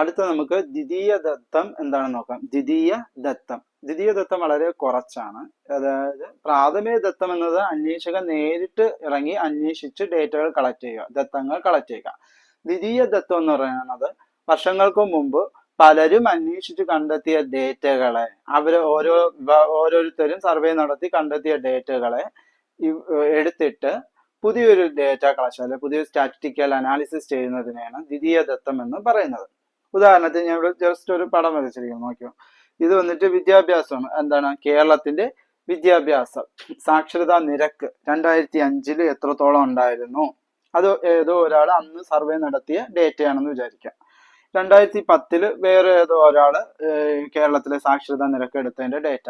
അടുത്ത നമുക്ക് ദ്വിതീയ ദത്തം എന്താണെന്ന് നോക്കാം. ദ്വിതീയ ദത്തം. ദ്വിതീയ ദത്തം വളരെ കുറച്ചാണ്. അതായത് പ്രാഥമിക ദത്തം എന്നത് അന്വേഷകൻ നേരിട്ട് ഇറങ്ങി അന്വേഷിച്ച് ഡേറ്റകൾ കളക്ട് ചെയ്യുക ദത്തങ്ങൾ കളക്ട് ചെയ്യുക. ദ്വിതീയ ദത്തം എന്ന് പറയുന്നത് വർഷങ്ങൾക്ക് മുമ്പ് പലരും അന്വേഷിച്ച് കണ്ടെത്തിയ ഡേറ്റകളെ അവർ ഓരോ ഓരോരുത്തരും സർവേ നടത്തി കണ്ടെത്തിയ ഡേറ്റകളെ എടുത്തിട്ട് പുതിയൊരു ഡേറ്റ കളക്ഷൻ അല്ലെ പുതിയൊരു സ്റ്റാറ്റിസ്റ്റിക്കൽ അനാലിസിസ് ചെയ്യുന്നതിനെയാണ് ദ്വിതീയ ദത്തം എന്ന് പറയുന്നത്. ഉദാഹരണത്തിന് ഞാൻ ഇവിടെ ജസ്റ്റ് ഒരു പടം വരച്ചിരിക്കുന്നു നോക്കിയോ. ഇത് വന്നിട്ട് വിദ്യാഭ്യാസമാണ് എന്താണ്? കേരളത്തിന്റെ വിദ്യാഭ്യാസം സാക്ഷരതാ നിരക്ക് രണ്ടായിരത്തി അഞ്ചിൽ എത്രത്തോളം ഉണ്ടായിരുന്നു? അത് ഏതോ ഒരാൾ അന്ന് സർവേ നടത്തിയ ഡേറ്റയാണെന്ന് വിചാരിക്കാം. രണ്ടായിരത്തി പത്തിൽ വേറെ ഏതോ ഒരാൾ കേരളത്തിലെ സാക്ഷരതാ നിരക്ക് എടുത്തതിന്റെ ഡേറ്റ.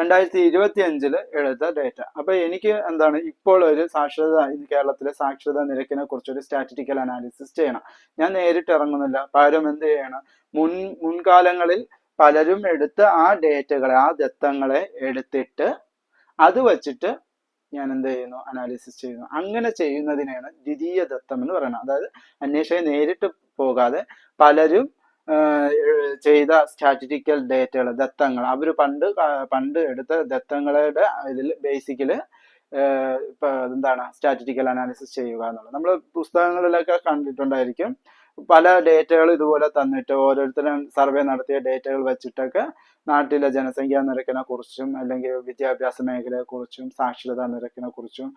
രണ്ടായിരത്തി ഇരുപത്തി അഞ്ചിൽ എടുത്ത ഡേറ്റ അപ്പൊ എനിക്ക് എന്താണ് ഇപ്പോൾ ഒരു സാക്ഷരത കേരളത്തിലെ സാക്ഷരതാ നിരക്കിനെ കുറിച്ച് ഒരു സ്റ്റാറ്റിസ്റ്റിക്കൽ അനാലിസിസ് ചെയ്യണം. ഞാൻ നേരിട്ട് ഇറങ്ങുന്നില്ല. പകരം എന്ത് ചെയ്യണം മുൻ മുൻകാലങ്ങളിൽ പലരും എടുത്ത് ആ ഡേറ്റകളെ ആ ദത്തങ്ങളെ എടുത്തിട്ട് അത് വച്ചിട്ട് ഞാൻ എന്ത് ചെയ്യുന്നു അനാലിസിസ് ചെയ്യുന്നു. അങ്ങനെ ചെയ്യുന്നതിനെയാണ് ദ്വിതീയ ദത്തം എന്ന് പറയുന്നത്. അതായത് അന്വേഷകൻ നേരിട്ട് പോകാതെ പലരും ചെയ്ത സ്റ്റാറ്റിസ്റ്റിക്കൽ ഡേറ്റകൾ ദത്തങ്ങൾ. അവർ പണ്ട് പണ്ട് എടുത്ത ദത്തങ്ങളുടെ ഇതിൽ ഇപ്പൊ എന്താണ് സ്റ്റാറ്റിസ്റ്റിക്കൽ അനാലിസിസ് ചെയ്യുക എന്നുള്ളത്. നമ്മൾ പുസ്തകങ്ങളിലൊക്കെ കണ്ടിട്ടുണ്ടായിരിക്കും. പല ഡേറ്റകൾ ഇതുപോലെ തന്നിട്ട് ഓരോരുത്തരും സർവേ നടത്തിയ ഡേറ്റകൾ വെച്ചിട്ടൊക്കെ നാട്ടിലെ ജനസംഖ്യാ നിരക്കിനെ കുറിച്ചും അല്ലെങ്കിൽ വിദ്യാഭ്യാസ മേഖലയെ കുറിച്ചും സാക്ഷരതാ നിരക്കിനെ കുറിച്ചും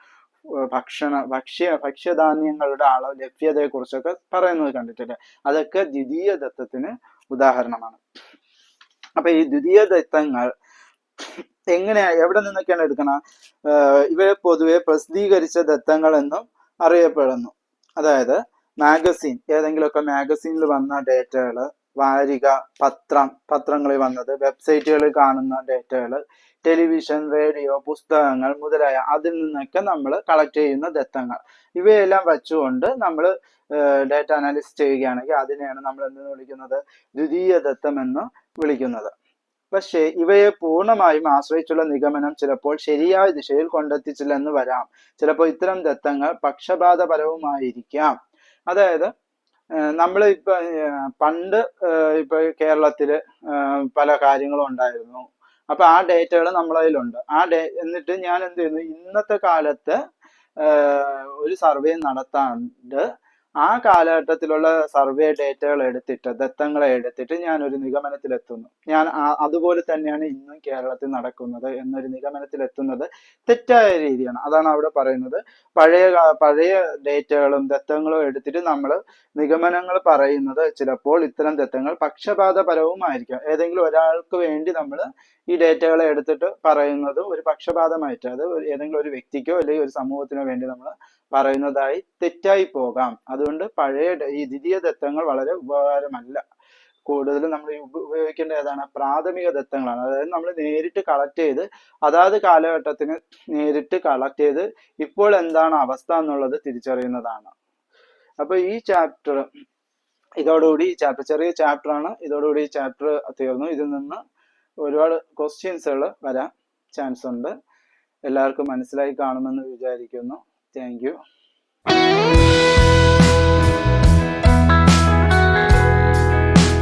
ഭക്ഷണ ഭക്ഷ്യ ഭക്ഷ്യധാന്യങ്ങളുടെ അളവ് ലഭ്യതയെ കുറിച്ചൊക്കെ പറയുന്നത് കണ്ടിട്ടില്ല? അതൊക്കെ ദ്വിതീയ ദത്തത്തിന് ഉദാഹരണമാണ്. അപ്പൊ ഈ ദ്വിതീയ ദത്തങ്ങൾ എങ്ങനെയാ എവിടെ നിന്നൊക്കെയാണ് എടുക്കണം? ഇവരെ പൊതുവെ പ്രസിദ്ധീകരിച്ച ദത്തങ്ങൾ എന്നും അറിയപ്പെടുന്നു. അതായത് മാഗസിൻ ഏതെങ്കിലുമൊക്കെ മാഗസിനിൽ വന്ന ഡേറ്റകൾ വാരിക പത്രം പത്രങ്ങളിൽ വന്നത് വെബ്സൈറ്റുകളിൽ കാണുന്ന ഡേറ്റകൾ ടെലിവിഷൻ റേഡിയോ പുസ്തകങ്ങൾ മുതലായ അതിൽ നിന്നൊക്കെ നമ്മൾ കളക്ട് ചെയ്യുന്ന ദത്തങ്ങൾ. ഇവയെല്ലാം വെച്ചുകൊണ്ട് നമ്മൾ ഡേറ്റ അനാലിസിസ് ചെയ്യുകയാണെങ്കിൽ അതിനെയാണ് നമ്മൾ എന്തെന്ന് വിളിക്കുന്നത്? ദ്വിതീയ ദത്തം എന്ന് വിളിക്കുന്നത്. പക്ഷേ ഇവയെ പൂർണമായും ആശ്രയിച്ചുള്ള നിഗമനം ചിലപ്പോൾ ശരിയായ ദിശയിൽ കൊണ്ടെത്തിച്ചില്ലെന്ന് വരാം. ചിലപ്പോൾ ഇത്തരം ദത്തങ്ങൾ പക്ഷപാതപരവുമായിരിക്കാം. അതായത് നമ്മൾ ഇപ്പൊ പണ്ട് ഇപ്പൊ കേരളത്തിൽ പല കാര്യങ്ങളും ഉണ്ടായിരുന്നു. അപ്പൊ ആ ഡേറ്റകൾ നമ്മളതിലുണ്ട് ആ ഡേ എന്നിട്ട് ഞാൻ എന്ത് ചെയ്യുന്നു? ഇന്നത്തെ കാലത്ത് ഒരു സർവേ നടത്താണ്ട് ആ കാലഘട്ടത്തിലുള്ള സർവേ ഡേറ്റകൾ എടുത്തിട്ട് ദത്തങ്ങളെ എടുത്തിട്ട് ഞാൻ ഒരു നിഗമനത്തിലെത്തുന്നു. ഞാൻ അതുപോലെ തന്നെയാണ് ഇന്നും കേരളത്തിൽ നടക്കുന്നത് എന്നൊരു നിഗമനത്തിലെത്തുന്നത് തെറ്റായ രീതിയാണ്. അതാണ് അവിടെ പറയുന്നത്. പഴയ പഴയ ഡേറ്റകളും ദത്തങ്ങളും എടുത്തിട്ട് നമ്മൾ നിഗമനങ്ങൾ പറയുന്നത് ചിലപ്പോൾ ഇത്തരം ദത്തങ്ങൾ പക്ഷപാതപരവുമായിരിക്കാം. ഏതെങ്കിലും ഒരാൾക്ക് വേണ്ടി നമ്മൾ ഈ ഡേറ്റകളെ എടുത്തിട്ട് പറയുന്നത് ഒരു പക്ഷപാതമായിട്ട് അത് ഏതെങ്കിലും ഒരു വ്യക്തിക്കോ അല്ലെങ്കിൽ ഒരു സമൂഹത്തിനോ വേണ്ടി നമ്മൾ പറയുന്നതായി തെറ്റായി പോകാം. അതുകൊണ്ട് പഴയ ഈ ദ്വിതീയ ദത്തങ്ങൾ വളരെ ഉപകാരമല്ല. കൂടുതലും നമ്മൾ ഉപയോഗിക്കേണ്ട ഏതാണ്? പ്രാഥമിക ദത്തങ്ങളാണ്. അതായത് നമ്മൾ നേരിട്ട് കളക്ട് ചെയ്ത് അതാത് കാലഘട്ടത്തിന് നേരിട്ട് കളക്ട് ചെയ്ത് ഇപ്പോൾ എന്താണ് അവസ്ഥ എന്നുള്ളത് തിരിച്ചറിയുന്നതാണ്. അപ്പൊ ഈ ചാപ്റ്റർ ഇതോടുകൂടി ഈ ചാപ്റ്റർ ചെറിയ ചാപ്റ്റർ ആണ്. ഇതോടുകൂടി ഈ ചാപ്റ്റർ തീർന്നു. ഇതിൽ നിന്ന് ഒരുപാട് ക്വസ്റ്റ്യൻസുകൾ വരാൻ ചാൻസ് ഉണ്ട്. എല്ലാവർക്കും മനസ്സിലായി കാണുമെന്ന് വിചാരിക്കുന്നു. Thank you.